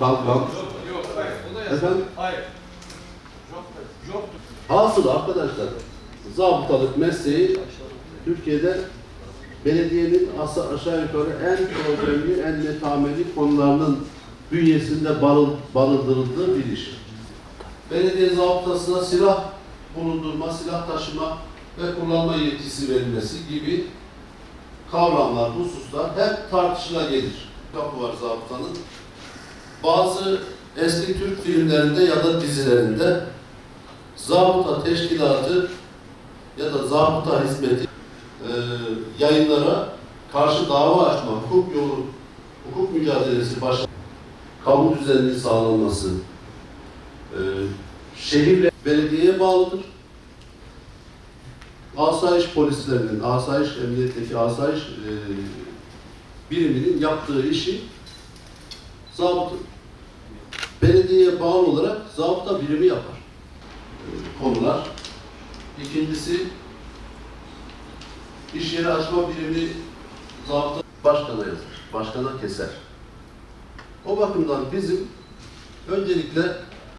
yasak. Efendim? Hayır. Hasıl arkadaşlar, zabıtalık mesleği Türkiye'de belediyenin aşağı yukarı en problemli, en netameli konularının bünyesinde barın, barındırıldığı bir iş. Belediye zabıtasına silah bulundurma, silah taşıma ve kullanma yetkisi verilmesi gibi kavramlar, hususlar hep tartışıla gelir. Kapı var zabıtanın. Bazı eski Türk filmlerinde ya da dizilerinde zabıta teşkilatı ya da zabıta hizmeti e, yayınlara karşı dava açma, hukuk yolu, hukuk mücadelesi başlatma, kamu düzeninin sağlanması, e, şehirle belediyeye bağlıdır. Asayiş polislerinin, asayiş emniyetteki asayiş e, biriminin yaptığı işi zabıta, belediyeye bağlı olarak zabıta birimi yapar konular. İkincisi iş yeri açma birimi zabıta başkana yazar. Başkana keser. O bakımdan bizim öncelikle